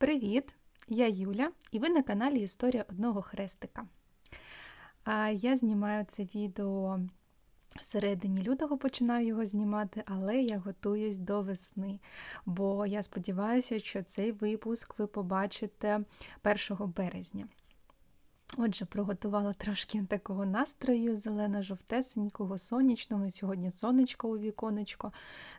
Привіт! Я Юля, і ви на каналі Історія одного хрестика. Я знімаю це відео всередині лютого, починаю його знімати, але я готуюсь до весни, бо я сподіваюся, що цей випуск ви побачите 1 березня. Отже, приготувала трошки такого настрою зелено-жовтесенького, сонячного. Сьогодні сонечко у віконечко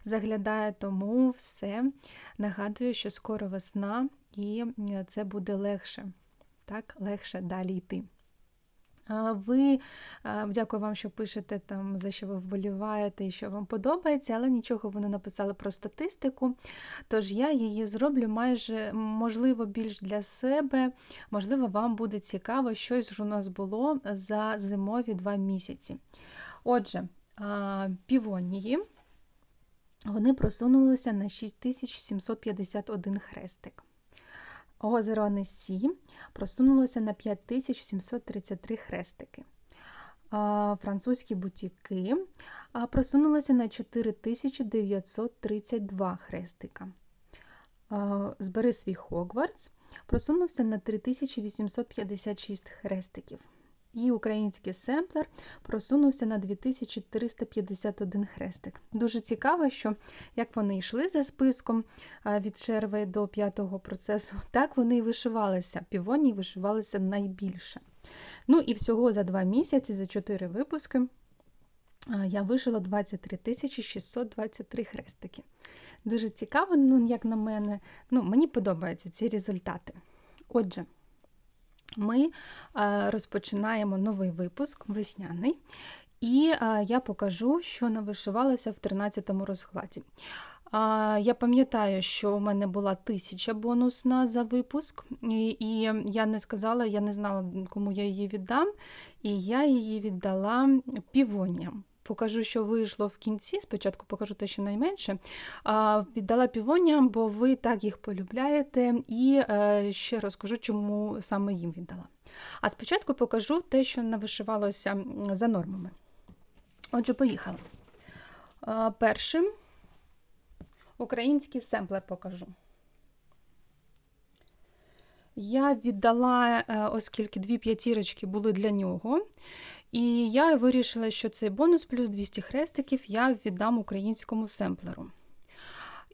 заглядає, тому все. Нагадую, що скоро весна, і це буде легше, так, легше далі йти. Ви дякую вам, що пишете там, за що ви вболіваєте і що вам подобається, але нічого ви не написали про статистику. Тож я її зроблю майже, можливо, більш для себе. Можливо, вам буде цікаво, щось у нас було за зимові два місяці. Отже, півонії вони просунулися на 6751 хрестик. Озеро Несі просунулося на 5733 хрестики. Французькі бутіки просунулися на 4932 хрестика. Збери свій Хогвартс просунувся на 3856 хрестиків. І український семплер просунувся на 2351 хрестик. Дуже цікаво, що як вони йшли за списком від черви до п'ятого процесу, так вони і вишивалися. Півоні вишивалися найбільше. Ну і всього за два місяці, за чотири випуски, я вишила 23 623 хрестики. Дуже цікаво, ну, як на мене, ну, мені подобаються ці результати. Отже, ми розпочинаємо новий випуск весняний, і я покажу, що навишивалося в 13 розкладі. Я пам'ятаю, що у мене була тисяча бонусна за випуск, і, і я не сказала, я не знала, кому я її віддам, і я її віддала півоніям. Покажу, що вийшло в кінці. Спочатку покажу те, що найменше. Віддала півоніям, бо ви так їх полюбляєте, і е, ще розкажу, чому саме їм віддала. А спочатку покажу те, що навишивалося за нормами. Отже, поїхали. Першим український семплер покажу. Я віддала, е, оскільки дві п'ятірочки були для нього. І я вирішила, що цей бонус плюс 200 хрестиків я віддам українському семплеру.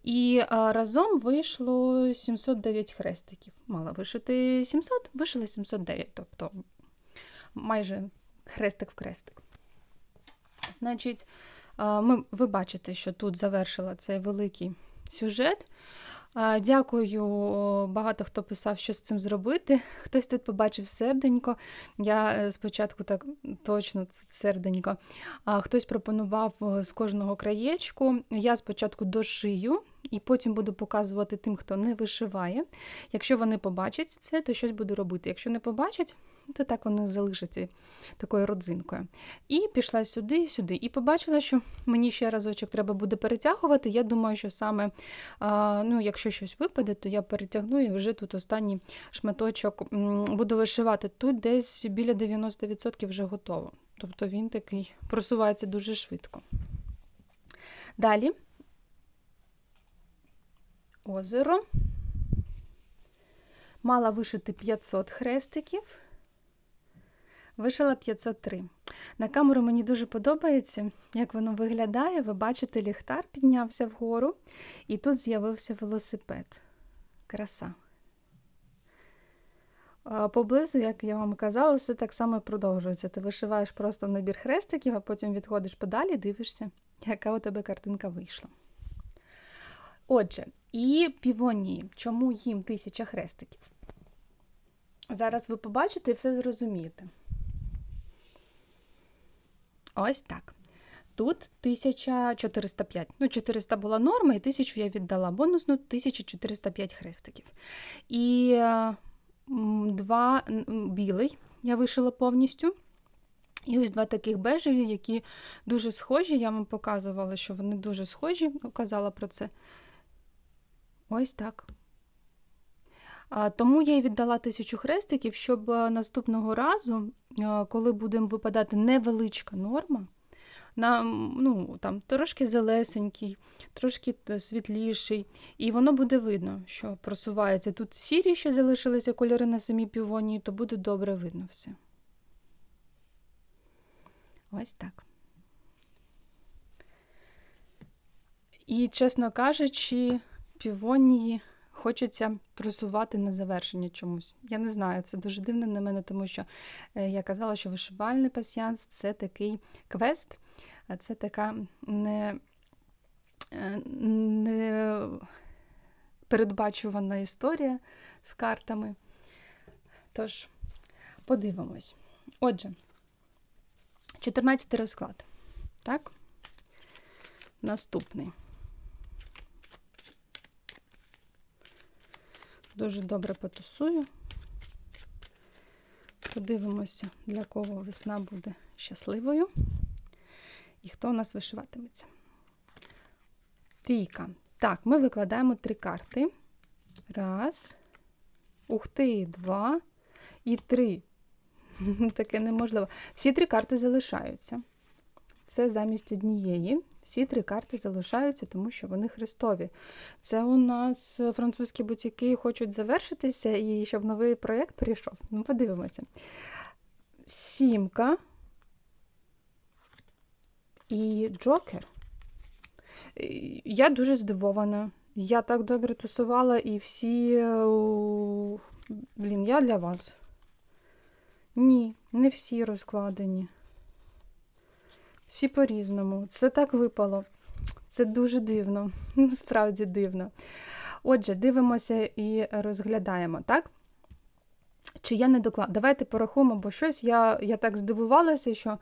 І разом вийшло 709 хрестиків. Мала вишити 700, вишила 709, тобто майже хрестик в хрестик. Значить, ми, ви бачите, що тут завершила цей великий сюжет. Дякую, багато хто писав, що з цим зробити. Хтось тут побачив серденько. Я е, спочатку так точно серденько. Хтось пропонував з кожного краєчку. Я спочатку дошию і потім буду показувати тим, хто не вишиває. Якщо вони побачать це, то щось буду робити. Якщо не побачать, то так воно залишиться такою родзинкою. І пішла сюди, сюди. І побачила, що мені ще разочок треба буде перетягувати. Я думаю, що саме, ну, якщо щось випаде, то я перетягну і вже тут останній шматочок буду вишивати. Тут десь біля 90% вже готово. Тобто він такий просувається дуже швидко. Далі озеро. Мала вишити 500 хрестиків. Вишила 503. На камеру мені дуже подобається, як воно виглядає. Ви бачите, ліхтар піднявся вгору, і тут з'явився велосипед. Краса. Поблизу, як я вам казала, все так само продовжується. Ти вишиваєш просто набір хрестиків, а потім відходиш подалі, дивишся, яка у тебе картинка вийшла. Отже, і півонії. Чому їм тисяча хрестиків? Зараз ви побачите і все зрозумієте. Ось так. Тут 1405. Ну, 400 була норма, і 1000 я віддала бонусну 1405 хрестиків. І два білий я вишила повністю. І ось два таких бежеві, які дуже схожі. Я вам показувала, що вони дуже схожі, казала про це. Ось так. Тому я й віддала тисячу хрестиків, щоб наступного разу, коли будемо випадати невеличка норма, на, ну, там, трошки зелесенький, трошки світліший, і воно буде видно, що просувається. Тут сірі ще залишилися кольори на самій півонії, то буде добре видно все. Ось так. І, чесно кажучи, півонії хочеться просувати на завершення чомусь. Я не знаю, це дуже дивно на мене, тому що е, я казала, що вишивальний пасьянс це такий квест, а це така не, е, не передбачувана історія з картами. Тож, подивимось. Отже, 14 розклад. Так? Наступний. Дуже добре потусую. Подивимося, для кого весна буде щасливою. І хто у нас вишиватиметься. Трійка. Так, ми викладаємо три карти. Раз. Ух ти, два і три. Таке неможливо. Всі три карти залишаються. Це замість однієї. Всі три карти залишаються, тому що вони хрестові. Це у нас французькі бутіки хочуть завершитися і щоб новий проєкт прийшов. Ну, подивимося. Сімка і Джокер. Я дуже здивована. Я так добре тусувала і всі. е, Блін, я для вас. Ні, не всі розкладені. Всі по-різному. Це так випало. Це дуже дивно. Насправді дивно. Отже, дивимося і розглядаємо, так? Чи я не доклад? Давайте порахуємо, бо щось я, я так здивувалася, що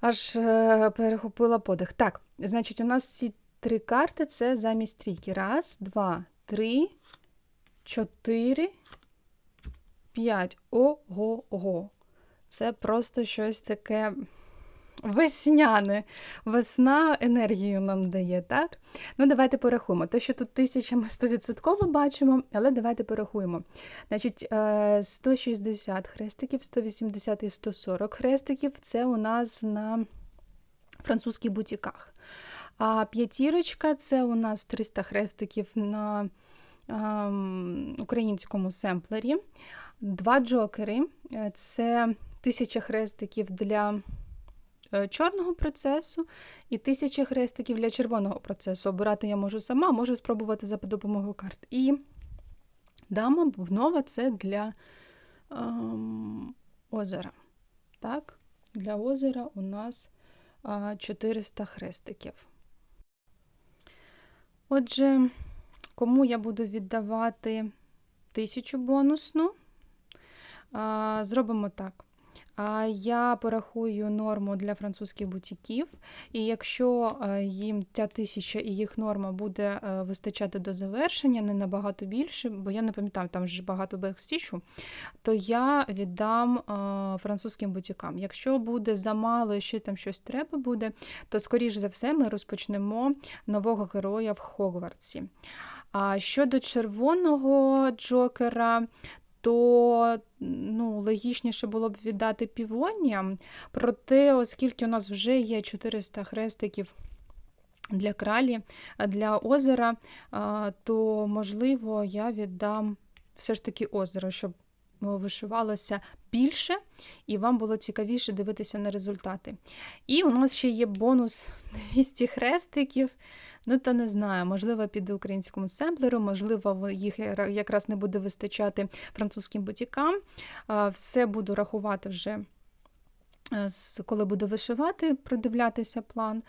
аж е, перехопила подих. Так, значить, у нас ці три карти це замість трійки. Раз, два, три, чотири, п'ять. Ого-го. Це просто щось таке весняне. Весна енергію нам дає, так? Ну, давайте порахуємо. Те, що тут тисяча ми 100% бачимо, але давайте порахуємо. Значить, е, 160 хрестиків, 180 і 140 хрестиків це у нас на французьких бутіках. А п'ятірочка це у нас 300 хрестиків на ем, українському семплері. Два джокери е, це 1000 хрестиків для е, чорного процесу і 1000 хрестиків для червоного процесу. Обирати я можу сама, можу спробувати за допомогою карт. І дама бубнова це для ем, озера. Так? Для озера у нас а, 400 хрестиків. Отже, кому я буду віддавати тисячу бонусну, а, зробимо так. Я порахую норму для французьких бутіків, і якщо е, їм ця тисяча і їх норма буде е, вистачати до завершення, не набагато більше, бо я не пам'ятаю, там ж багато бекстічу, то я віддам е, французьким бутікам. Якщо буде замало і ще там щось треба буде, то, скоріш за все, ми розпочнемо нового героя в Хогвартсі. А щодо червоного Джокера, то ну, логічніше було б віддати півонням. Проте, оскільки у нас вже є 400 хрестиків для кралі, для озера, то, можливо, я віддам все ж таки озеро, щоб вишивалося більше, і вам було цікавіше дивитися на результати. І у нас ще є бонус 200 хрестиків. Ну, та не знаю, можливо, піде українському семплеру, можливо, їх якраз не буде вистачати французьким бутікам. Все буду рахувати вже, е, коли буду вишивати, продивлятися план.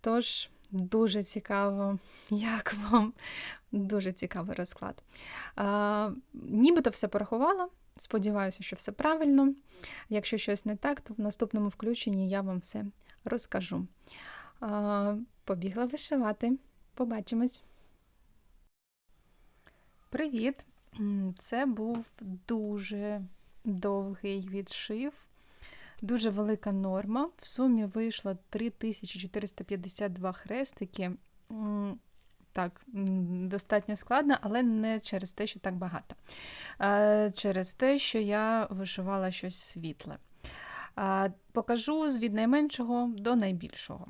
Тож, дуже цікаво, як вам. Дуже цікавий розклад. А, нібито все порахувала. Сподіваюся, що все правильно. Якщо щось не так, то в наступному включенні я вам все розкажу. Побігла вишивати. Побачимось. Привіт! Це був дуже довгий відшив, дуже велика норма. В сумі вийшло 3452 хрестики. Так, достатньо складно, але не через те, що так багато. Через те, що я вишивала щось світле. Покажу від найменшого до найбільшого.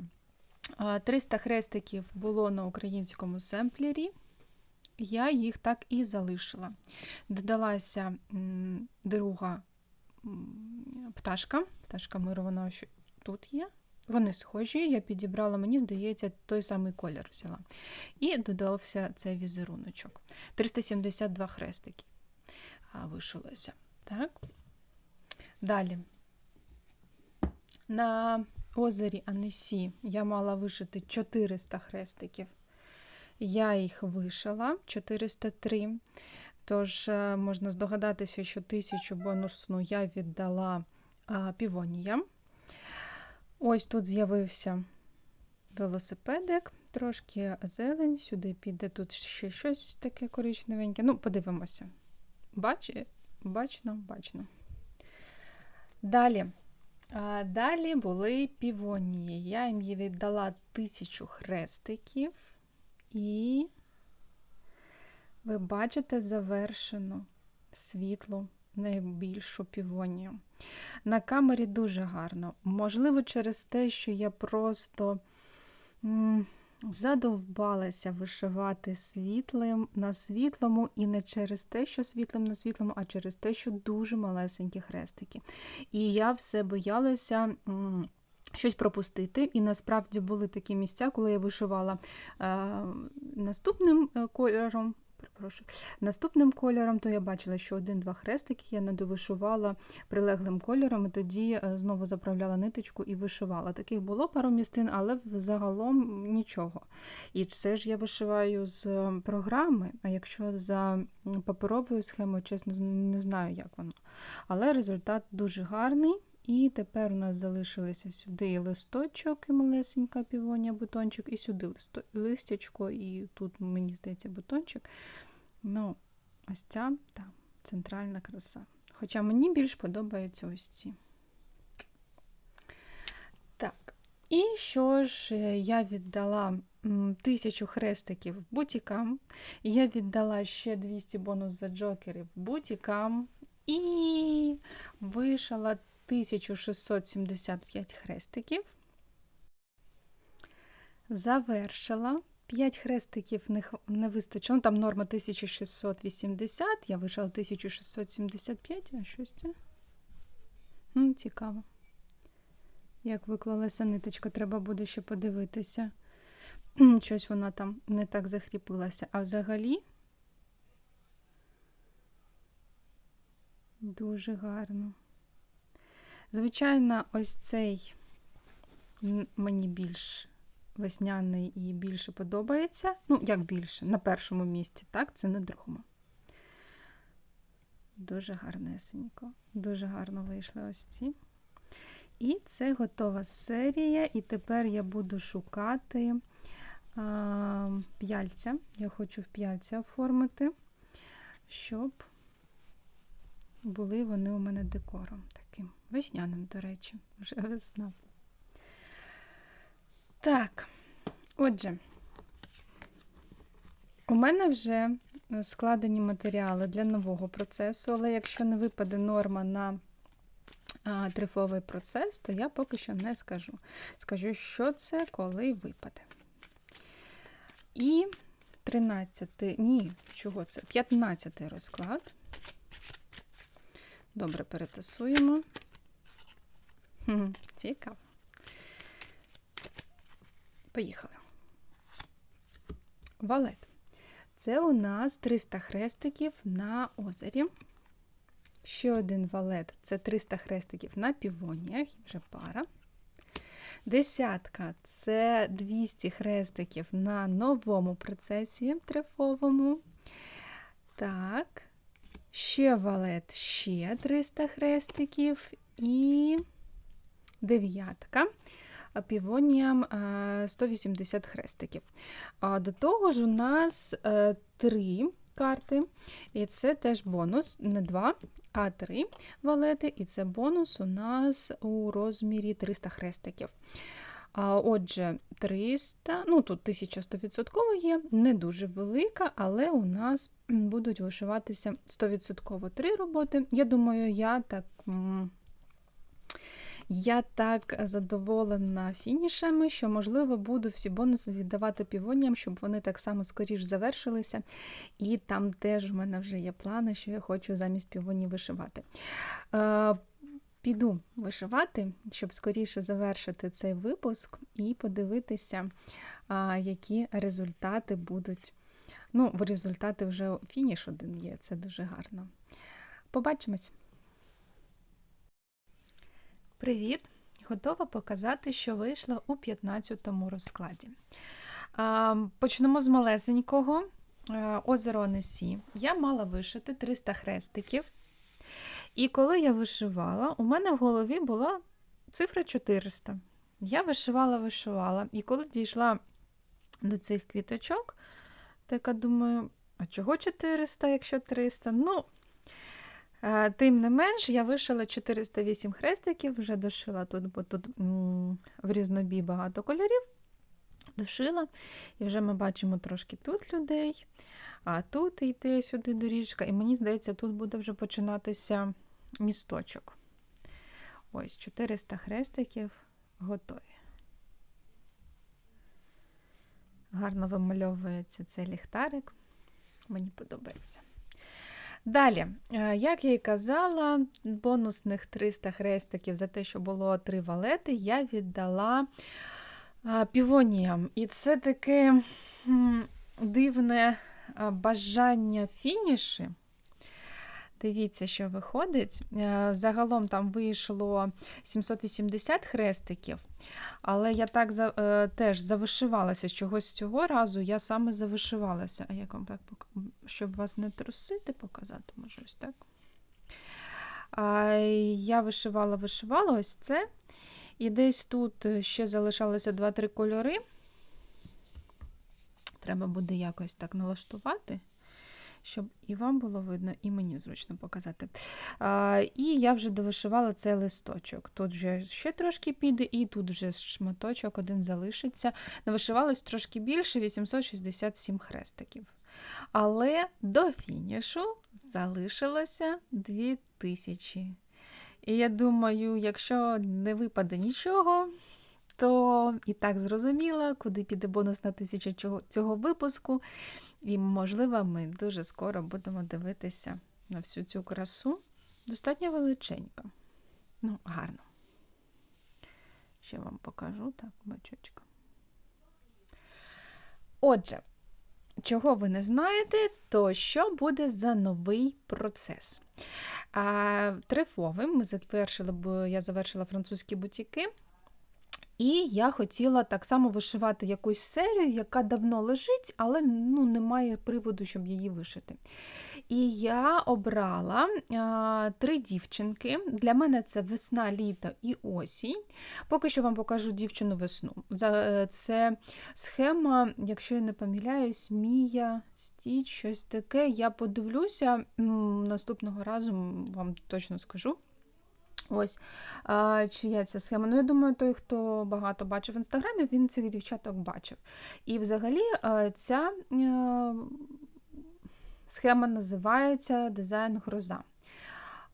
300 хрестиків було на українському семплері. Я їх так і залишила. Додалася друга пташка. Пташка миру, вона тут є. Вони схожі, я підібрала, мені здається, той самий колір взяла. І додався цей візеруночок. 372 хрестики вишилося. Так. Далі. На озері Анесі я мала вишити 400 хрестиків. Я їх вишила 403. Тож, е, можна здогадатися, що тисячу бонусну я віддала півоніям. Ось тут з'явився велосипедик, трошки зелень, сюди піде тут ще щось таке коричневеньке. Ну, подивимося. Бач... Бачно, бачно. Далі. Далі були півонії. Я їм віддала тисячу хрестиків, і ви бачите завершену світлу найбільшу півонію. На камері дуже гарно. Можливо, через те, що я просто м задовбалася вишивати світлим на світлому, і не через те, що світлим на світлому, а через те, що дуже малесенькі хрестики. І я все боялася. М Щось пропустити, і насправді були такі місця, коли я вишивала е, наступним е, кольором, перепрошую, наступним кольором, то я бачила, що один-два хрестики я надовишивала прилеглим кольором, і тоді е, знову заправляла ниточку і вишивала. Таких було пару містин, але взагалом нічого. І це ж я вишиваю з програми, а якщо за паперовою схемою, чесно, не знаю, як воно. Але результат дуже гарний. І тепер у нас залишилися сюди листочок, і малесенька півонія бутончик, і сюди листячко, і тут, мені здається, бутончик. Ну, ось ця та, центральна краса. Хоча мені більш подобаються ось ці. Так, і що ж, я віддала тисячу хрестиків бутікам, я віддала ще 200 бонус за джокерів бутікам і вишала 1675 хрестиків. Завершила. 5 хрестиків не, вистачило. Там норма 1680, я вишила 1675, а щось це? М, цікаво. Як виклалася ниточка, треба буде ще подивитися. Щось вона там не так захріпилася. А взагалі дуже гарно. Звичайно, ось цей мені більш весняний і більше подобається. Ну, як більше, на першому місці, так, це на другому. Дуже гарнесенько, дуже гарно вийшли ось ці. І це готова серія. І тепер я буду шукати а, п'яльця. Я хочу в п'яльця оформити, щоб були вони у мене декором таким. Весняним, до речі, вже весна. Так, отже, у мене вже складені матеріали для нового процесу, але якщо не випаде норма на трифовий процес, то я поки що не скажу. Скажу, що це, коли випаде. І 13, ні, чого це? 15 розклад. Добре, перетасуємо. Цікаво. Поїхали. Валет. Це у нас 300 хрестиків на озері. Ще один валет це 300 хрестиків на півоніях, вже пара. Десятка це 200 хрестиків на новому процесі трифовому. Так, ще валет, ще 300 хрестиків і дев'ятка півоніям 180 хрестиків. До того ж, у нас е, три карти, і це теж бонус, не два, а три валети, і це бонус у нас у розмірі 300 хрестиків. Отже, 300, ну тут 1100% є, не дуже велика, але у нас будуть вишиватися 100% три роботи. Я думаю, я так Я так задоволена фінішами, що, можливо, буду всі бонуси віддавати півоніям, щоб вони так само скоріш завершилися. І там теж в мене вже є плани, що я хочу замість півонів вишивати. Піду вишивати, щоб скоріше завершити цей випуск і подивитися, які результати будуть. Ну, результати вже фініш один є, це дуже гарно. Побачимось! Привіт! Готова показати, що вийшло у 15-му розкладі. Почнемо з малесенького е, озеро Онесі. Я мала вишити 300 хрестиків. І коли я вишивала, у мене в голові була цифра 400. Я вишивала, вишивала. І коли дійшла до цих квіточок, така думаю, а чого 400, якщо 300? Ну, е, тим не менш, я вишила 408 хрестиків, вже дошила тут, бо тут в різнобій багато кольорів. Дошила, і вже ми бачимо трошки тут людей, а тут йде сюди доріжка, і мені здається, тут буде вже починатися місточок. Ось 400 хрестиків готові. Гарно вимальовується цей ліхтарик. Мені подобається. Далі, е, як я і казала, бонусних 300 хрестиків за те, що було три валети, я віддала півоніям. І це таке дивне бажання фініші. Дивіться, що виходить. Е, загалом там вийшло 780 хрестиків, але я так е, теж завишивалася чогось цього разу, я саме завишивалася. А як вам так, щоб вас не трусити, показати, може, ось так. Я вишивала, вишивала ось це. І десь тут ще залишалося 2-3 кольори. Треба буде якось так налаштувати щоб і вам було видно, і мені зручно показати. А, І я вже довишивала цей листочок. Тут вже ще трошки піде, і тут вже шматочок один залишиться. Навишивалось трошки більше 867 хрестиків. Але до фінішу залишилося 2000. І я думаю, якщо не випаде нічого, то і так зрозуміла, куди піде бонус на тисячу цього випуску. І, можливо, ми дуже скоро будемо дивитися на всю цю красу. Достатньо величенька. Ну, гарно. Ще вам покажу так, бачочка. Отже, чого ви не знаєте, то що буде за новий процес? А, Трифовим ми завершили, бо я завершила французькі бутіки. І я хотіла так само вишивати якусь серію, яка давно лежить, але ну, немає приводу, щоб її вишити. І я обрала а, три дівчинки. Для мене це весна, літо і осінь. Поки що вам покажу дівчину весну. Е, це схема, якщо я не помиляюсь, Мія Стіч, щось таке. Я подивлюся, наступного разу вам точно скажу. Ось а, чия ця схема. Ну, я думаю, той, хто багато бачив в інстаграмі, він цих дівчаток бачив. І взагалі ця а, схема називається дизайн гроза.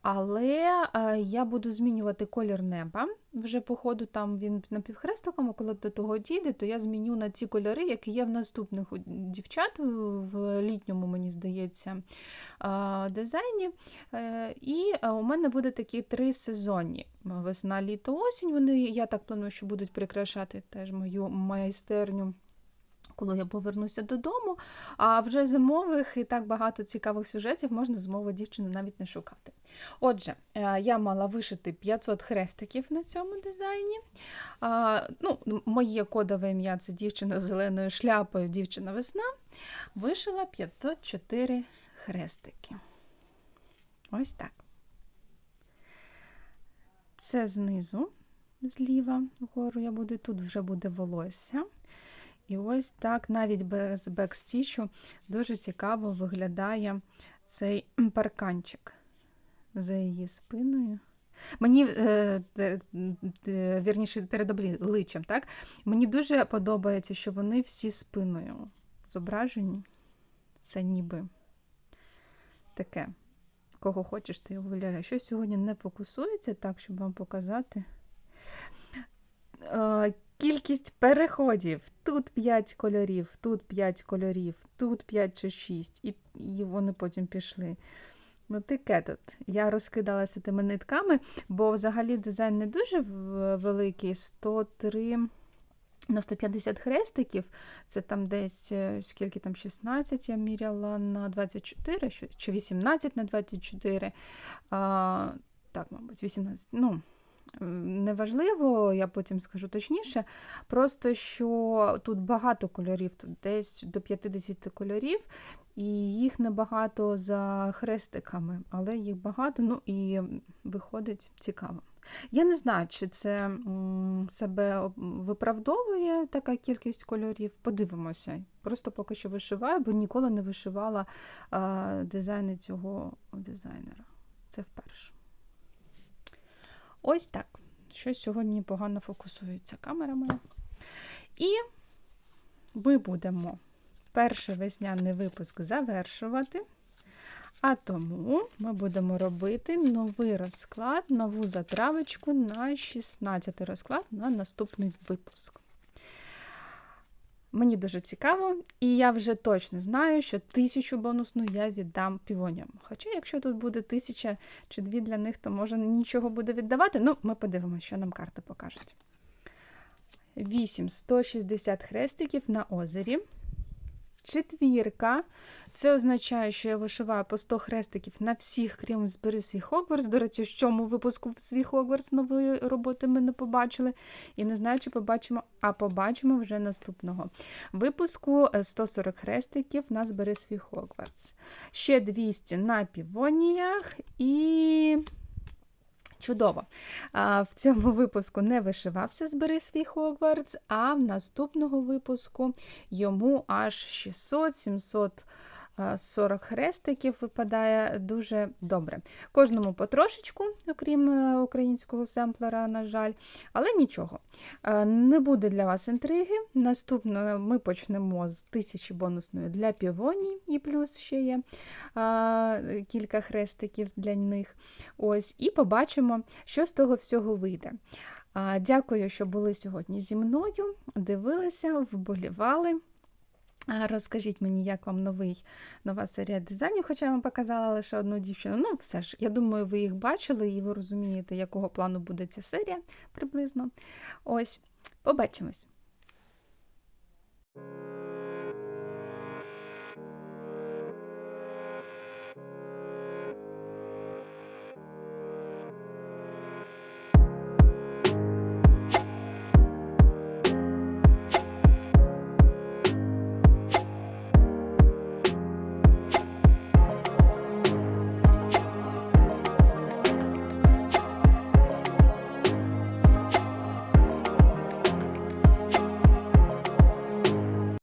Але е, я буду змінювати колір неба. Вже, по ходу, там він напівхрестиком, а коли до того дійде, то я зміню на ці кольори, які є в наступних дівчат в літньому, мені здається, дизайні. Е, і е, у мене буде такі три сезонні: весна, літо, осінь. Вони, Я так планую, що будуть прикрашати теж мою майстерню коли я повернуся додому. А вже зимових і так багато цікавих сюжетів можна зимову дівчину навіть не шукати. Отже, е, я мала вишити 500 хрестиків на цьому дизайні. Ну, Моє кодове ім'я це дівчина з зеленою шляпою, дівчина весна. Вишила 504 хрестики. Ось так. Це знизу, зліва вгору я буду, тут вже буде волосся. І ось так, навіть без бекстічу, дуже цікаво виглядає цей парканчик за її спиною. Мені, е, вірніше, перед обличчям, так? Мені дуже подобається, що вони всі спиною зображені. Це ніби таке, кого хочеш, ти його виявляєш. Щось сьогодні не фокусується так, щоб вам показати. Кількість переходів. Тут 5 кольорів, тут 5 кольорів, тут 5 чи 6, і, вони потім пішли. Ну, таке тут. Я розкидалася тими нитками, бо взагалі дизайн не дуже великий, 103 на 150 хрестиків. Це там десь е, скільки там 16 я міряла на 24, чи 18 на 24. А, так, мабуть, 18. Ну, неважливо, я потім скажу точніше. Просто що тут багато кольорів, тут десь до 50 кольорів, і їх небагато за хрестиками, але їх багато, ну і виходить цікаво. Я не знаю, чи це себе виправдовує така кількість кольорів. Подивимося. Просто поки що вишиваю, бо ніколи не вишивала дизайни цього дизайнера. Це вперше. Ось так. Щось сьогодні погано фокусується камера моя. І ми будемо перший весняний випуск завершувати. А тому ми будемо робити новий розклад, нову затравочку на 16 розклад на наступний випуск. Мені дуже цікаво, і я вже точно знаю, що тисячу бонусну я віддам півоням. Хоча, якщо тут буде тисяча чи дві для них, то може нічого буде віддавати. Ну, ми подивимося, що нам карти покажуть. 8 160 хрестиків на озері. Четвірка. Це означає, що я вишиваю по 100 хрестиків на всіх, крім збери свій Хогвартс. До речі, в чому випуску свій Хогвартс нової роботи ми не побачили. І не знаю, чи побачимо, а побачимо вже наступного випуску. Е, 140 хрестиків на збери свій Хогвартс. Ще 200 на півоніях і. Чудово. А, В цьому випуску не вишивався збери свій Хогвартс, а в наступного випуску йому аж 600-740 хрестиків випадає дуже добре. Кожному потрошечку, окрім е, українського семплера, на жаль, але нічого. Е, Не буде для вас інтриги. Наступно ми почнемо з тисячі бонусної для півоні, і плюс ще є кілька хрестиків для них. Ось, і побачимо, що з того всього вийде. Дякую, що були сьогодні зі мною, дивилися, вболівали. Розкажіть мені, як вам новий, нова серія дизайнів, хоча я вам показала лише одну дівчину. Ну, все ж, я думаю, ви їх бачили і ви розумієте, якого плану буде ця серія приблизно. Ось, побачимось!